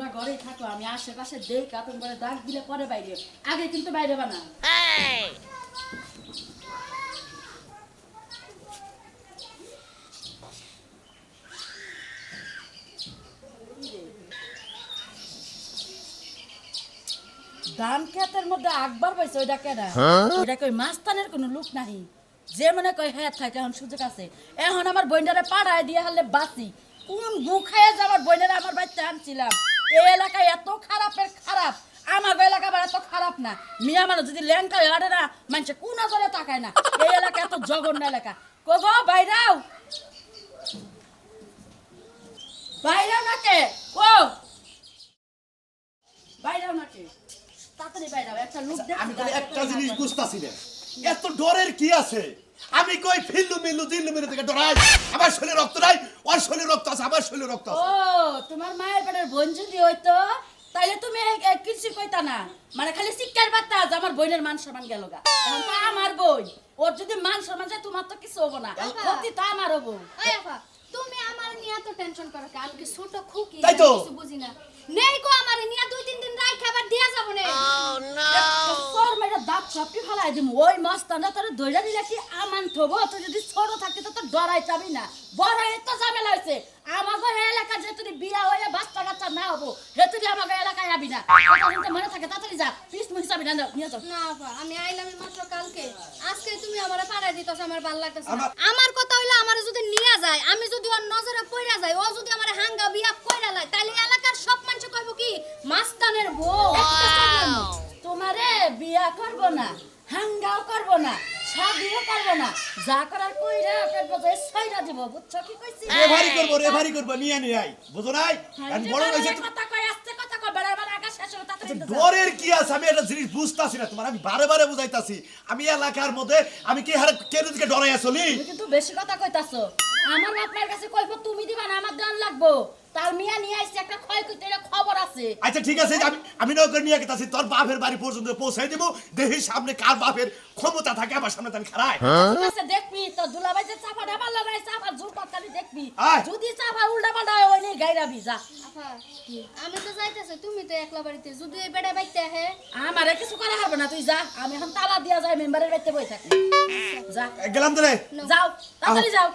তোমরা ঘরেই থাকো আমি আশেপাশে দেখ তোমরা ডাক দিলে পরে বাইরে। আগে কিন্তু বাইরে বানা ধান খেতের মধ্যে আকবার পাইছে ওইটা কেনা ওইটা কই মাস্তানের কোনো লোক নাহি। যে মনে কয় হ্যাঁ থাকে এখন সুযোগ আছে। এখন আমার বইনারে পাড়ায় দিয়ে হলে বাঁচি। কোন গু খাইয়ে যাবার বইনারে আমার বাড়িতে আনছিলাম? এই এলাকায় এত খারাপের খারাপ। আমার এলাকা এত খারাপ না। মিয়া মানুষ যদি ল্যাংকা হারে না মানুষে কোন নজরে তাকায় না। এই এলাকা এত জঘন্য এলাকা। কগো বাইরাও। বাইরাও নাকে ও বাইরাও নাকে। তাড়াতাড়ি বাইরাও একটা লোক দেখছি আমি একটা জিনিস। বুঝতাছি না। এত ডরের কি আছে? আমি কই ফিল্লু মিল্লু দিল্লু মিল্লু থেকে ডরাই। আমার শরীরে রক্ত নাই ওর শরীরে রক্ত আছে আমার শরীরে রক্ত ও আছে তোমার মায়ের পেটের বোন যদি হইতো তাইলে তুমি এই- এই কিছু কইতা না। মানে খালি শিক্ষার বার্তা যে আমার বোনের মান সম্মান গেল গা। এখন তো আমার বই ওর যদি মান সম্মান যায় তোমার তো কিছু হব না। ক্ষতি তো আমার হব এই আপা, তুমি আমার নিয়ে এত টেনশন করো কে? আমি কি ছোট খুকি? তাই তো। আমি কিছু বুঝি না। নেই গো আমার নিয়ে দুই খাবার দিয়া যাব না। তোর মেয়েটা দাঁত সবটি ফেলাই দিম। ওই মস্তানা তোর দইরা দিলে কি আমান থবো? তুই যদি ছোট থাকতে তো তোর ডরাই চাবি না। বড় এত ঝামেলা হয়েছে আমাদের এলাকা যে তুই বিয়া হয়ে বাচ্চা কাচ্চা না হব হে তুই আমাদের এলাকায় আবি না। মনে থাকে তাড়াতাড়ি যা। পিস মুখ চাবি না নিয়ে যাও। না আমি আইলাম মাত্র কালকে। আজকে তুমি আমারে পাড়ায় দিতেছ আমার ভালো লাগতেছে। আমার- কথা হইল আমার যদি নিয়ে যায় আমি যদি ওর নজরে পইরা যাই ও যদি আমার হাঙ্গা বিয়া কইরা লাই তাহলে এলাকার সব মানুষ কইব কি মাস্তানের বউ। তোমারে বিয়া করব না হাঙ্গাও করব না শাদিও করব না। যা করার কইরা পেট ছয়রা দিব বুঝছ কি কইছি? রেভারি করব রেভারি করব নিয়ে নিয়ে আই বুঝো নাই? হ্যাঁ, আমি বড় কথা কয় আস্তে কথা বেড়া আগা শেষ হবে তাড়াতাড়ি তো যাও। ডরের কি আছে? আমি একটা জিনিস বুঝতাছি না তোমার আমি বারে বারে বুঝাইতাছি। আমি এলাকার মধ্যে আমি কি হারে কেন দিকে ডরাই চলি তুমি কিন্তু বেশি কথা কইতাছো। আমার বাপমার কাছে কইবো তুমি দিবা না আমার দান লাগবো। তার মিয়া নিয়ে আসছে একটা ক্ষয় খবর আছে। আচ্ছা ঠিক আছে, আমি আমি নৌকর নিয়ে গেছি তোর বাপের বাড়ি পর্যন্ত পৌঁছাই দেবো। দেহের সামনে কার বাপের ক্ষমতা থাকে আমার সামনে তার খারায় আছে দেখবি তো দুলাভাই যে চাপা ডাবা লাগাই চাপা জোর কথালি দেখবি। যদি চাপা উল্টা পাল্টা হয় ওই নিয়ে যা আপা আমি তো যাইতেছি তুমি তো একলা বাড়িতে যদি এই বেড়া বাইতে হে আমারে কিছু করা হবে না তুই যা। আমি এখন তালা দিয়া যাই মেম্বারের বাড়িতে বই থাকি। যা। গেলাম তো রে যাও তাড়াতাড়ি যাও।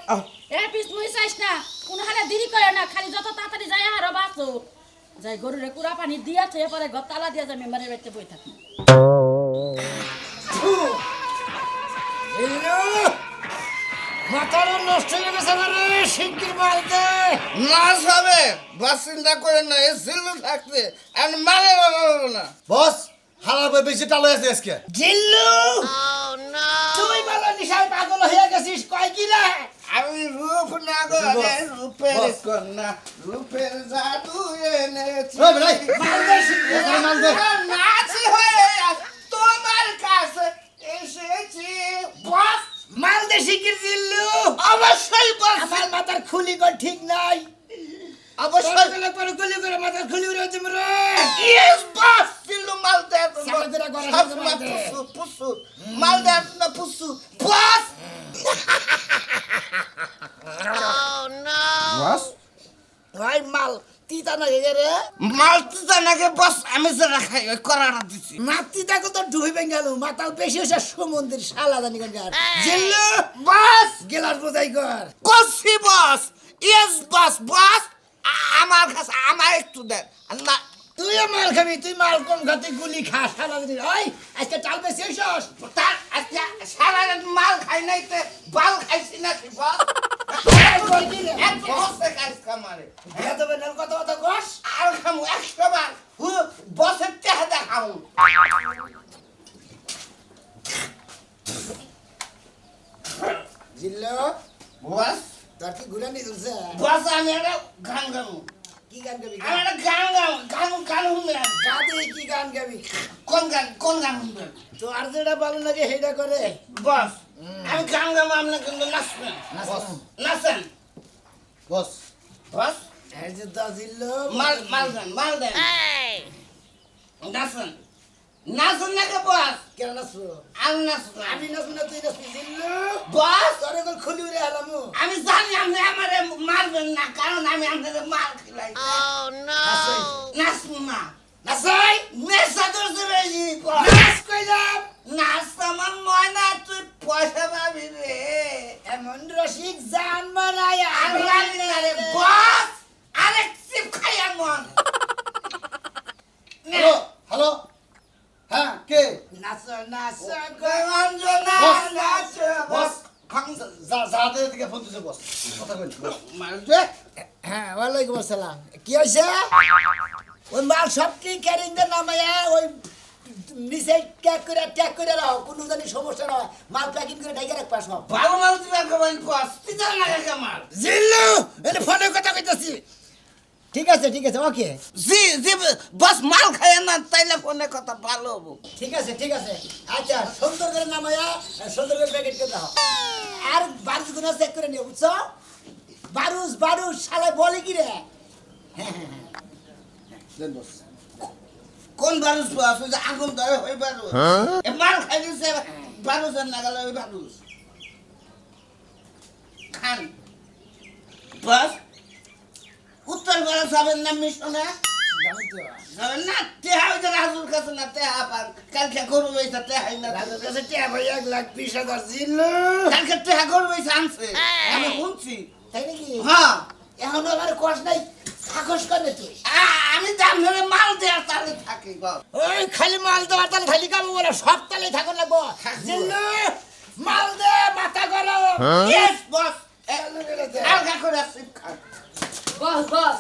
এ পিস মুই চাইস না। কোন হারে দেরি করে না খালি যত তাড়াতাড়ি যায় আরও বাঁচো। যাই গরুরে কুড়া পানি দিয়া থেকে পরে ঘর তালা দিয়া যায় মেম্বারের বাড়িতে বই থাকি। মাথাটা নষ্ট হয়ে গেছে না রে শিগগির মারতে মাছ হবে বাস চিন্তা করেন না এ সিল্লু থাকতে আমি মানে বানাবো না বস হালার বই বেশি টালো আছে আজকে জিল্লু তুই বলো নিশায় পাগল হয়ে গেছিস কয় কি রে আমি রূপ না করে রূপের কন্যা রূপের জাদু এনেছি। নাচি হয়ে তোমার কাছে এসেছি বস মাল দে শিগগির জিল্লু অবশ্যই বস আমার মাথার খুলি কর ঠিক নাই গুলি করে মাথার খুলি উড়ে দিম রে ইয়েস বস সিল্লু মাল দে সামনে করে গড়া সব সামনে মাল দে। পুসু পুসু মাল দে না পুসু বস বস ভাই মাল তিতা না গে রে মাল তো জানাকে বস আমি যেটা খাই ওই করাটা দিছি কত ডুবে গেল মাতাল বেশি হয়েছে সমুদ্রের শালা জানি জিল্লু বস গেলাস বোঝাই কর কসি বস ইয়েস বস বস আমার কাছে আমার একটু দেন। না তুইও মাল খাবি তুই মাল কম খাতি গুলি খা জানি ওই আজকে চাল বেশি হইছস? তার আচ্ছা সারা রাত মাল খাই নাই তো বাল খাইছি না বস কই কি রে? এক বসে। তোর কি ঘুরানি ধরছে বস আমি একটা গান গাবো কি গান গাবি আমি একটা গান গাবো গান গান শুনবেন গাদে কি গান গাবি কোন গান কোন গান শুনবেন তো আর যেটা ভালো লাগে সেটা করে বস আমি গান গাবো আপনি কিন্তু নাচবেন নাচেন বস বস এই যে দাজিল্লো মাল মাল দেন মাল দেন নাচেন নাচুন না কে বস? কেন নাচবো? আমি নাচবো। আমি নাচবো না তুই নাচবি জিল্লু। বস? তোর এখন খুলি উড়ে হালামু আমি জানি আপনি আমারে মারবেন না কারণ আমি আপনাদের মার খেলাই। নাচই। নাচবো না। নাচই? নেশা ধরছে বেশি নাচ কইলাম নাচ আমার ময়না তুই পয়সা পাবি রে। এমন রসিক জান মারায় আর রাখি না রে বস। আরেক চিপ খাই মন হ্যালো হ্যালো। হ্যাঁ কে? নাচ নাচ অঞ্জনা বস, নাচ বস। খাং যা দিকে ফোন দিছে বস। কথা কই মারবে হ্যাঁ ওয়ালাইকুম আসসালাম। কি হয়েছে ওই মাল সব কি ক্যারিং দে নামায়া ওই নিচে ট্যাগ করে ট্যাগ করে রাখো কোনো জানি সমস্যা না মাল প্যাকিং করে ঢাইকে রাখবা সব। ভালো মাল দিবে কেমন বস। তুই জান না কেমন জিল্লু এনে ফোনে কথা কইতাছি। ঠিক আছে ঠিক আছে ওকে। জি জি বস মাল খায় না তাইলে ফোনে কথা ভালো হব? ঠিক আছে ঠিক আছে। আচ্ছা সুন্দর করে নামায়া সুন্দর করে প্যাকেট করে দাও। আর বারুসগুলো চেক করে নিও বুঝছ? বারুস বারুস শালা বলে কি রে? হ্যাঁ হ্যাঁ হ্যাঁ। কোন বারুস বস? ওই যে আগুন ধরে ওই বারুস এ মাল খাই দিছে বারুস আর না গেল ওই বারুস খান। বস উত্তর ভারত যাবেন না মিশনে? যাবেন না? তেহা ওই যে রাজুর কাছে না তেহা পান। কালকে গরু হয়েছে তেহাই না। রাজার কাছে টিয়া ভাই এক লাখ বিশ হাজার জিল্লু কালকে তেহা গরু হয়েছে আনছে। আমি শুনছি। তাই নাকি? হ্যাঁ। এখন আমার কষ্ট নাই। সাহস করে তুই। আ- আমি দাম ধরে মাল দেওয়ার তালে থাকি ওই খালি মাল দেওয়ার তালে বলে সব তালে লাগবো জিল্লু মাল দে মাথা করো বস। আলগা করে আসিফ খান বস বস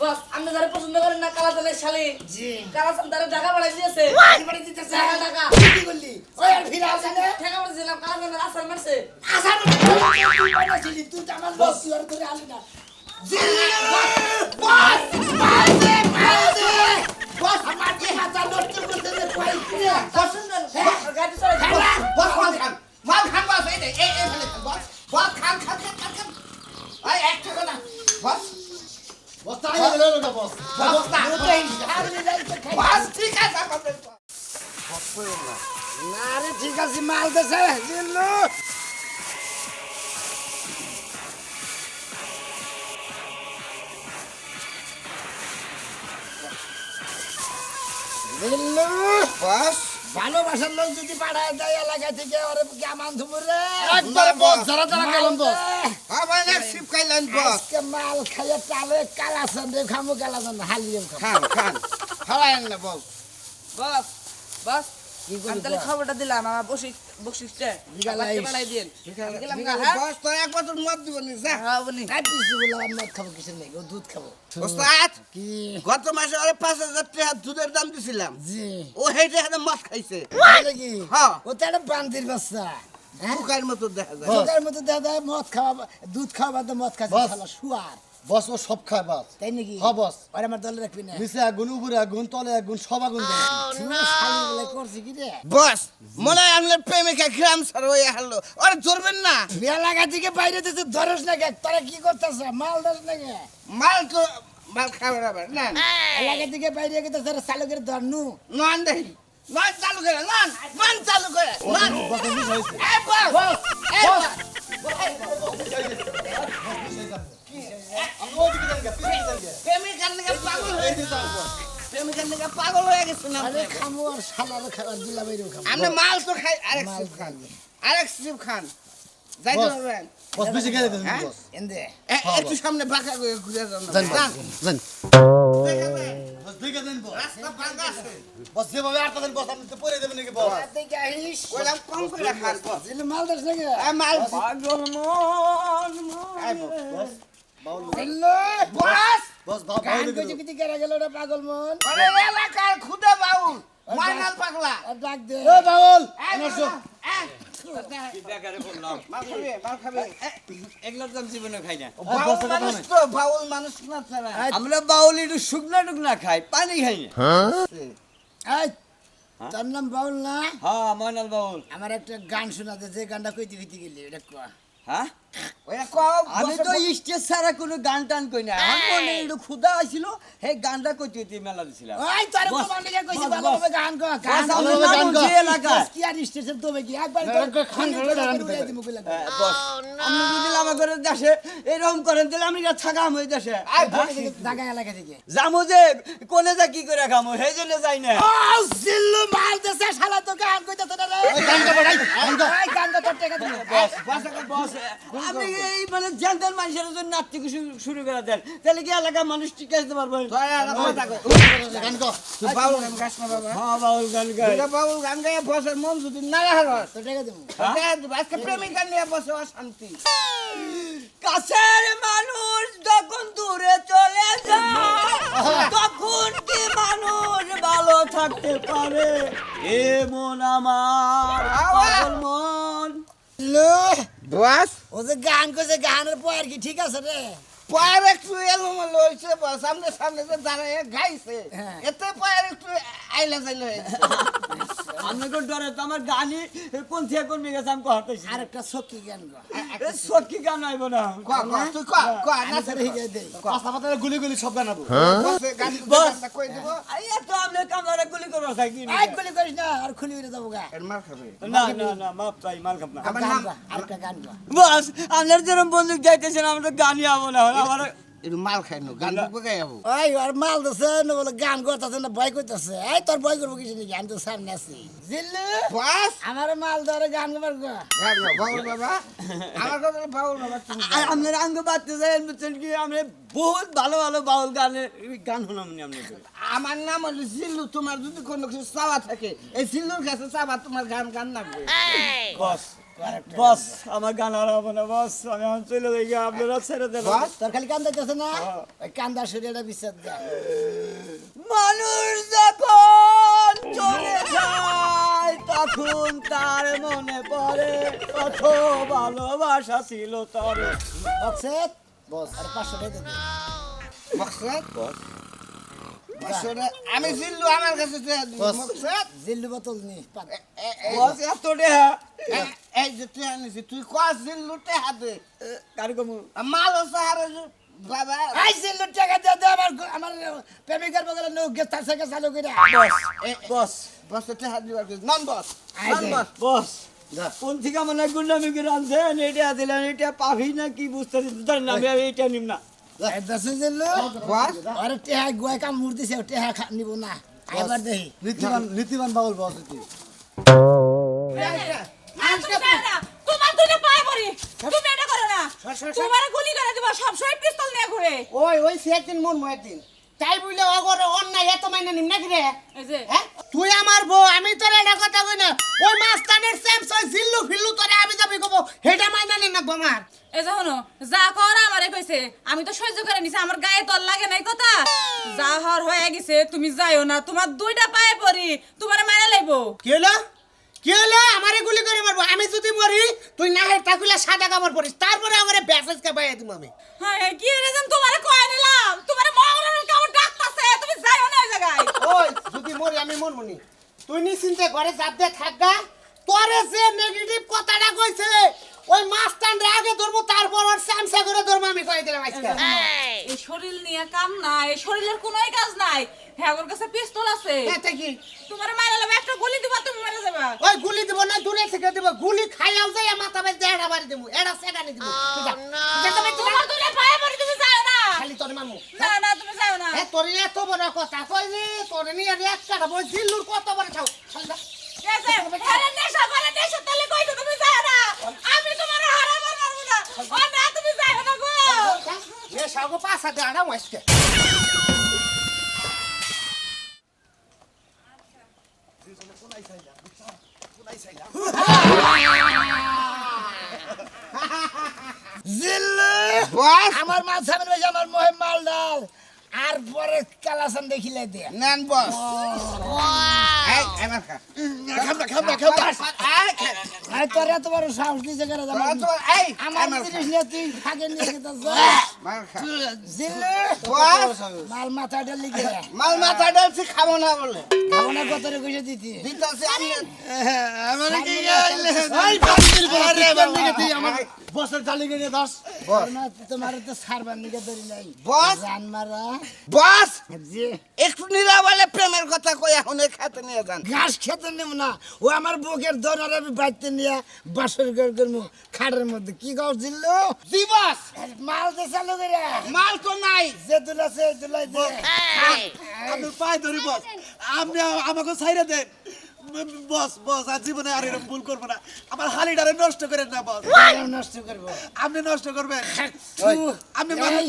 বস আপনি যারা পছন্দ করেন না কালা দালের শালি জি। কালা সান্তারে টাকা বাড়াই দিয়েছে। বাড়ি দিতেছে। টাকা, টাকা। কি করলি? ওই আর ফিরে আসে না? টাকা বাড়াইছিলাম কালা দালের আসার মারছে। আসার তুই তুই তো আমার বস তুই আর করে আলি না। বস মাল দে মাল দে বস আমার কি হাজার নষ্ট করতে দে কই রে গাড়ি চলে বস মাল খান মাল খান বস এই এই এই ফেলে খান, বস। বস খান খান খান খান খান। ওই এক না বস ঠিক আছে মাল বস। ভালোবাসার লোক যদি পাঠায় দেয় এলাকা থেকে ওরে কেমন ধুমুর একবার বস যারা যারা গেলাম বস। আমার এক খাইলেন আজকে মাল খাইয়ে তালে কালা সন্দেহ খামু কালা হালিয়ে খামু খান খান। খাওয়ায়েন না বস। বস বস কি আমি করি তাহলে খবরটা দিলাম আমার বসিস বসিসটা বিকালে আমাকে আইস। বাড়াই দিন আমি গেলাম গা, বস তো এক বছর মত দিবনি যা। বনি আর কিছু বললাম মদ খাব কিছু নেই ও দুধ খাব। ওস্তাদ কি? গত মাসে ওরে পাঁচ হাজার টাকা দুধের দাম দিছিলাম। জি। ও হেঁটে হেঁটে মদ খাইছে। হ্যাঁ। ও তো একটা বান্দির বাচ্চা। মতো দেখা যায়। সুগার মতো দাদা মদ খাওয়া দুধ খাওয়া বাদ মদ খাচ্ছে শুয়ার। বস ও সব খায় বাস। তাই নাকি? হ্যাঁ, বস। ওরে আমার দলে রাখবি না। নিচে আগুন উপরে আগুন তলে আগুন সব আগুন দেয়। শুনে শালি বলে করছি কি রে? বস মনে হয় আপনার প্রেমিকা গ্রাম সার হয়ে হারলো। ওরে ধরবেন না। বিয়া লাগা বাইরে দিতে ধরস না কে? তোরা কি করতেছ? মাল ধরস না কে? মাল তো মাল খাবার আবার না এলাকা থেকে বাইরে গেতে তোরা চালু ধর নু নন দেই। নন চালু করে নন নন চালু করে নাকি পাগল হয়ে গেছে হয়ে না আপনি মাল তো খাই আরেক সিপ খান। আরেক সিপ খান যাইতে পারবেন খেলে দেন হ্যাঁ? এন্দে। এ- একটু সামনে বাঁকা করে ঘুরে যান। জান। জান রাস্তা ফাঁকা আছে। বস যেভাবে আটটা দেন বস আপনি তো পরে দেবেন নাকি বস? দেখে আহিস। কইলাম কম করে খান বস। জিলে মাল ধরস না কে মাল পাগল মন বস। বস বস গেল পাগল মন? এলাকার খুদে বাউল। মাইনাল পাগলা ডাক দে এ বাউল এই এনার বাবা, এই, বেকারে বললাম মাল খাবে মাল খাবে এগুলো তো আমি জীবনে খাই না বাউল মানুষ তো বাউল মানুষ আমরা বাউল একটু শুকনা টুকনা খাই পানি খাই নাম বাউল না হ্যাঁ ময়নাল বাউল আমার একটা গান শোনাতে যে গানটা কইতে কইতে গেলি এটা কয়া হ্যাঁ আমি তো স্টেজ ছাড়া কোনো গান টান কই না। আমার মনে একটু ক্ষুদা আসছিল সেই গানটা কইতে কইতে মেলা দিছিলাম। ওই তোর বস, কইছি বস, ভালোভাবে গান কর গান বস, গান কর। যে। কি আর তবে কি? একবার খান কইলা হ্যাঁ, বস। আপনি যদি আমাদের দেশে এরকম করেন তাহলে আমি না ওই দেশে। জায়গা এলাকা থেকে। যে কোনে যা কি করে খামো সেই জন্য যাই না। ও সিল্লু মাল দেশে শালা তো গান কইতাছ না রে। গান ওই গান কর তোর টাকা দিমু বস। আপনি এই মানে জেন্টাল মানুষের জন্য নাট্য শুরু- করে দেন। তাহলে কি এলাকার মানুষ ঠিক আসতে পারবেন বাবা। হ্যাঁ মন যদি না আজকে প্রেমিক গান নিয়ে বসে অশান্তি। কাছের মানুষ যখন দূরে চলে যায় তখন কি মানুষ ভালো থাকতে পারে? এ মন আমার মন। বাস। ও যে গান করছে গানের পর কি ঠিক আছে রে? পায়ের একটু এলোমেলো হয়েছে সামনে সামনে যে দাঁড়ায় গাইছে। হ্যাঁ। এতে পায়ের একটু আইলা যাইলে হয়েছে। আপনাকে ডরে তো আমার কোন থেকে কোন মিগে আমি কহতেছি আর একটা সকি গান সত্যি গান আইব না। ক ক তুই ক ক না আমি হিগে দেই গুলি গুলি সব গানাবো গান বস। কই দিব? এই তো আপনি কামড়ে গুলি করব থাকি আই গুলি করিস না আর খুলি উড়ে যাব গা। এর মার খাবে। না না না মাপ চাই মাল খাপ না। আমার নাম একটা গান বস আপনার যেরকম বন্দুক যাইতেছেন আমরা তো গানই আবো না। আমার একটু মাল খাই নো গান বুকবে গাই যাব ওই আর মাল দছে না বলে গান করতেছে না ভয় করতেছে। এই তোর ভয় করব কিছু নাকি? আমি তো সামনে আছি। জিল্লু! বাস? আমার মাল ধরে গান করবার গো। গান গাও, বাউল বাবা। আমার কথা বাউল বাবা তুমি আঙ্গ বাড়তে যায় বুঝছেন কি আমরা বহুত ভালো ভালো বাউল গানের গান শুনাম আপনি আমার নাম হলো সিল্লু তোমার যদি কোনো কিছু চাওয়া থাকে এই সিল্লুর কাছে চাওয়া তোমার গান গান লাগবে। বস। বস আমার গান আর হবে না বস আমি এখন চলে যাই আপনারা ছেড়ে দেন। বস তোর খালি কান্দা দিতেছে না? ওই কান্দার শরীরটা বিশ্বাস দে। মানুষ যখন চলে যায় তখন তার মনে পড়ে কত ভালোবাসা ছিল তার। বক্সেত বস। আর পাঁচশো টাকা মকসদ আমি সিল্লু আমার কাছে চেয়ে দিবি। বস। মকসদ জিল্লু বোতল নি পাত। এ- এ- এ- বস এত দেহা এই যে তুই আনিস তুই কস সিল্লু টেহা দে? কার কমু। মাল সাহারে বাবা। এই জিল্লু টাকা দে দে আমার আমার প্রেমিকার বগলে নো গেস্ট থেকে চালু করে বস এ- বস। বস টেহা দিবার কইস নন বস আই নন বস। বস কোন থেকে মনে গুন্ডামি করে আনছেন? এটা দিলেন এটা পাভি না কি বুঝতে ধরেন না আমি এইটা নিম না। এই দশ জিল্লু বস আরে টেহা গুয়াই কাম মুরদিছে টেহা খা নিব না। এবার দেই নীতিবান নীতিবান বাউল বস তুই তোমার দুটো পায়ে পড়ি তুমি এটা। করো না তোমার গুলি করে দিব সবসময় পিস্তল নিয়ে ঘুরে ওই ওই সেদিন মন ময়দিন তাই বলে অগরে অন্যায় এত মাইনা নিম নাকি রে? হ্যাঁ? তুই আমার বউ আমি তোর এটা কথা কই না? ওই মাস্তানের সেম সই জিল্লু ফিল্লু তোরে আমি যাবি কব হেটা মাইনা নি না আমার? এই যে হনো যা কর আমারে কইছে। আমি তো সহ্য করে নিছি আমার গায়ে তোর লাগে নাই কথা। যা হর হয়ে গেছে তুমি যাইও না তোমার দুইটা পায়ে পড়ি তোমারে মারা লাইবো। কি হলো কি হলো আমারে গুলি করে মারবো? আমি যদি মরি তুই না হে তাকুলা সাদা কাপড় পরিস তারপরে আমারে ব্যাসেজ কে বাইয়া দিম আমি। হ্যাঁ কি রে যেন তোমারে কয় নিলাম তোমারে মহলের কামড় ডাকতাছে তুমি যাইও না ওই জায়গায়। ওই যদি মরি আমি মরবো নি। তুই নিশ্চিন্তে ঘরে চাপ দিয়ে থাকবা তোরে যে নেগেটিভ কথাটা কইছে ওই মাস্তান রে আগে ধরবো তারপর ওর স্যামসা করে ধরবো আমি কই দিলাম আজকে এই শরীর নিয়ে কাম নাই শরীরের কোনোই কাজ নাই হ্যাঁ ওর কাছে পিস্তল আছে এতে কি তোমারে মারা লাইবো একটা গুলি দিবা তুমি মারা যাবা ওই গুলি দিব না দূরে থেকে দিব গুলি খাইয়াও যাই মাথা বেঁধে এড়া বাড়ি দিব এড়া সেটা নি দিব। তোমার দুইটা পায়ে পড়ি তুমি যাও না খালি তোর মামু না না তুমি যাও না এ তোর এত বড় কথা কই রে তোর নিয়ে এক কাটা বই জিল্লুর কত বড় খাও খালি যা। এই যে, আরে নেশা করে নেশা তাহলে কই তো তুমি যাও না আমি তোমার হারাবার ও না তুমি যাও না গো এ সাগো পাশা দে আড়া আজকে জিল্লু বস আমার মাছ আমার মহে মাল ডাল আর পরে কালাসান দেখিলে দে নেন বস। এই এই মার খা। খাম না খাম না খাম না। এই তোর এত বড় সাহস দিছে কেন তোরা তো এই আমার আমার জিনিস নিয়ে তুই ফাঁকে নিয়ে যেতে মার খা। জিল্লু। বস। মাল মাথাটা লিখে মাল মাথা ডালছি খাব না বলে। খাব না কত রে কইছে দিতি? দিতাছি আমি। আমার কি গেলে এই বান্দির বলে বান্দিকে তুই আমার বসের জালিকে নিয়ে দাস না তোমার তো সারবার নিকে ধরি নাই। বস। জান মারা। বস! যে একটু নিরা বলে প্রেমের কথা কই এখন এই খাতে নিয়ে যান। ঘাস খেতে নেব না। ও আমার বুকের দোনার আমি বাড়তে নিয়ে বাসর ঘর করব খাটের মধ্যে। কি গাও জিল্লু দিবস মাল দে চালু করে। মাল তো নাই। যে দুলাছে দুলাই দে। আমি পাই ধরি বস। আপনি আমাকে ছাইরে দেন। বস বস আর জীবনে আর এরকম ভুল করব না। আমার হালিটারে নষ্ট করেন না বস। নষ্ট করব? আপনি নষ্ট করবেন। আপনি এই, মানুষ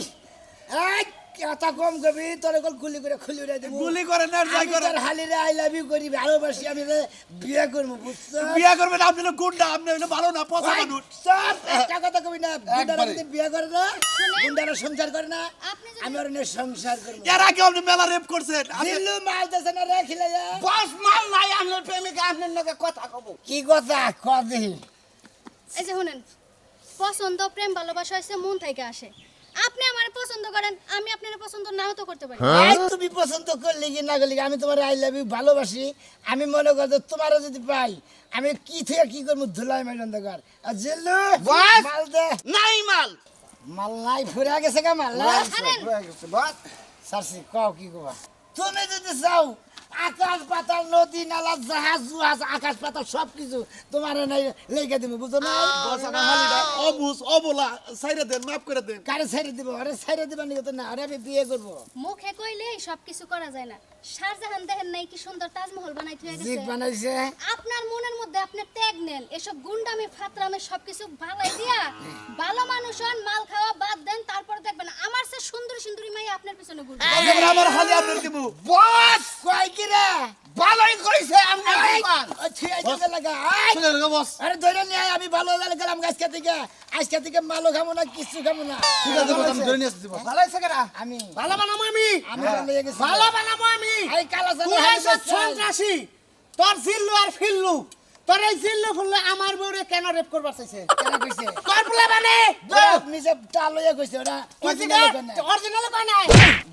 এই, কম কবি? তোর কল গুলি করে খুলি উড়াই দেবো। গুলি করেন আর যাই আমি করেন তোর আই লাভ ইউ করি ভালোবাসি আমি বিয়ে করব বুঝছ? বিয়া করবেন আপনি গুন্ডা আপনি হলো ভালো না পচা মানুষ। সব একটা কথা কবি না গুন্ডারা যদি বিয়ে করে না গুন্ডারা সংসার করে না আমি ওর নিয়ে সংসার করব। এর আগে আপনি মেলা রেপ করছেন। আপনি দিল্লু মাল দেশে না রেখিলে বস মাল নাই আপনার প্রেমিকা আপনার নাকি কথা কব। কি কথা? কদি এই যে শুনেন পছন্দ প্রেম ভালোবাসা হচ্ছে মন থেকে আসে। আপনি আমার পছন্দ করেন আমি আপনার পছন্দ নাও তো করতে পারি। এই তুমি পছন্দ করলি কি না করলি আমি তোমার আই লাভ ইউ ভালোবাসি। আমি মনে করতো তোমারও যদি পাই আমি কি থেকে কি করব? ধুলাই মাই অন্ধকার। আর বস! মাল দে। নাই মাল। মাল নাই ফুরে গেছে গা মাল না আনেন। বস সারসি কও কি কবা? তুমি যদি চাও আকাশ পাতাল নদী নালা জাহাজ জুহাজ আকাশ পাতাল সব কিছু তোমার নাই লেগে দিব বুঝো না। অবুজ অবলা সাইরে দেন মাফ করে দেন। কারে সাইরে দিব? আরে সাইরে দিবা নিয়ে তো না? আরে আমি বিয়ে করব। মুখে কইলে সব কিছু করা যায় না। শাহজাহান দেখেন নাই কি সুন্দর তাজমহল বানাইতে হয়ে গেছে। বানাইছে। আপনার মনের মধ্যে আপনি ত্যাগ নেন এসব গুন্ডামি ফাতরামে সবকিছু ভালাই দিয়া ভালো মানুষ হন মাল খাওয়া বাদ দেন তারপর দেখবেন আমার সে সুন্দর সুন্দরী মাই আপনার পিছনে ঘুরবে। আমার হালি আপনার দিব। বস! কয় কি রে? ভালোই কইছে আপনার দোকান ও লাগা শুনে রাখো বস। আরে ধরে নিয়ে আমি ভালো হয়ে গেলাম আজকে থেকে। আজকে থেকে মালও খাব না কিছু খাব না। ঠিক আছে বস আমি ধরে নিয়ে আসছি বস। ভালো হয়েছে কেনা আমি। ভালো বানাবো আমি? আমি ভালো ভালো বানাবো আমি? এই কালা সন্ত্রাসী? তোর জিল্লু আর ফিল্লু। তোর এই জিল্লু ফুল্লু আমার বউরে কেন রেপ করবার চাইছে? কেন কইছে? তোর ফুলা মানে টাল হয়ে কইছে original অরিজিনাল কই নাই?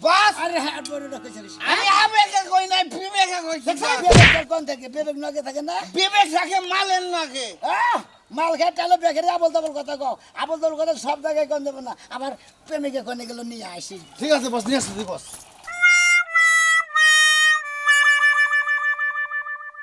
বস। আরে হ্যাঁ বড়টা কইছে কইছে। আমি আবেগে কই নাই বিবেকে কইছি বিবেক কোন থাকে? বিবেক নগে থাকে না? বিবেক থাকে মালের আহ, মাল খেয়ে টালো বেখেরে আবল তাবল কথা কও। আবল তাবল কথা সব জায়গায় কোন দেবো না। আমার প্রেমিকে কনে গেল নিয়ে আসি। ঠিক আছে বস নিয়ে আসছি বস।